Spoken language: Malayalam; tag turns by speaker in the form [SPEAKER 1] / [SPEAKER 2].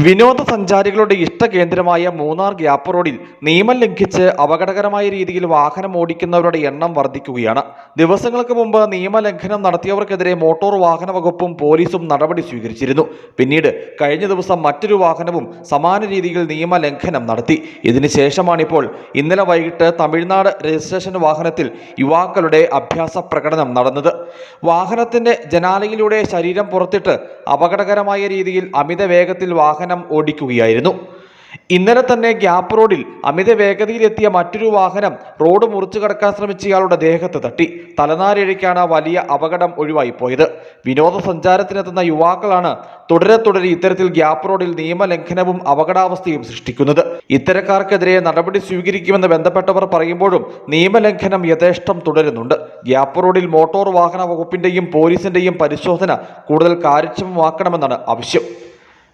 [SPEAKER 1] വിനോദസഞ്ചാരികളുടെ ഇഷ്ടകേന്ദ്രമായ മൂന്നാർ ഗ്യാപ്പ് റോഡിൽ നിയമം ലംഘിച്ച് അപകടകരമായ രീതിയിൽ വാഹനം ഓടിക്കുന്നവരുടെ എണ്ണം വർദ്ധിക്കുകയാണ്. ദിവസങ്ങൾക്ക് മുമ്പ് നിയമലംഘനം നടത്തിയവർക്കെതിരെ മോട്ടോർ വാഹന വകുപ്പും പോലീസും നടപടി സ്വീകരിച്ചിരുന്നു. പിന്നീട് കഴിഞ്ഞ ദിവസം മറ്റൊരു വാഹനവും സമാന രീതിയിൽ നിയമലംഘനം നടത്തി. ഇതിനുശേഷമാണിപ്പോൾ ഇന്നലെ വൈകിട്ട് തമിഴ്നാട് രജിസ്ട്രേഷൻ വാഹനത്തിൽ യുവാക്കളുടെ അഭ്യാസ പ്രകടനം നടന്നത്. വാഹനത്തിന്റെ ജനാലയിലൂടെ ശരീരം പുറത്തിട്ട് അപകടകരമായ രീതിയിൽ അമിത വേഗത്തിൽ വാഹനം ഓടിക്കുകയായിരുന്നു. ഇന്നലെ തന്നെ ഗ്യാപ്പ് റോഡിൽ അമിത വേഗതയിലെത്തിയ മറ്റൊരു വാഹനം റോഡ് മുറിച്ചു കടക്കാൻ ശ്രമിച്ച ഇയാളുടെ ദേഹത്ത് തട്ടി. തലനാരിഴയ്ക്കാണ് വലിയ അപകടം ഒഴിവായി പോയത് വിനോദസഞ്ചാരത്തിനെത്തുന്ന യുവാക്കളാണ് തുടരെ തുടരെ ഇത്തരത്തിൽ ഗ്യാപ്പ് റോഡിൽ നിയമലംഘനവും അപകടാവസ്ഥയും സൃഷ്ടിക്കുന്നത്. ഇത്തരക്കാർക്കെതിരെ നടപടി സ്വീകരിക്കുമെന്ന് ബന്ധപ്പെട്ടവർ പറയുമ്പോഴും നിയമലംഘനം യഥേഷ്ടം തുടരുന്നുണ്ട്. ഗ്യാപ്പ് റോഡിൽ മോട്ടോർ വാഹന വകുപ്പിന്റെയും പോലീസിന്റെയും പരിശോധന കൂടുതൽ കാര്യക്ഷമമാക്കണമെന്നാണ് ആവശ്യം.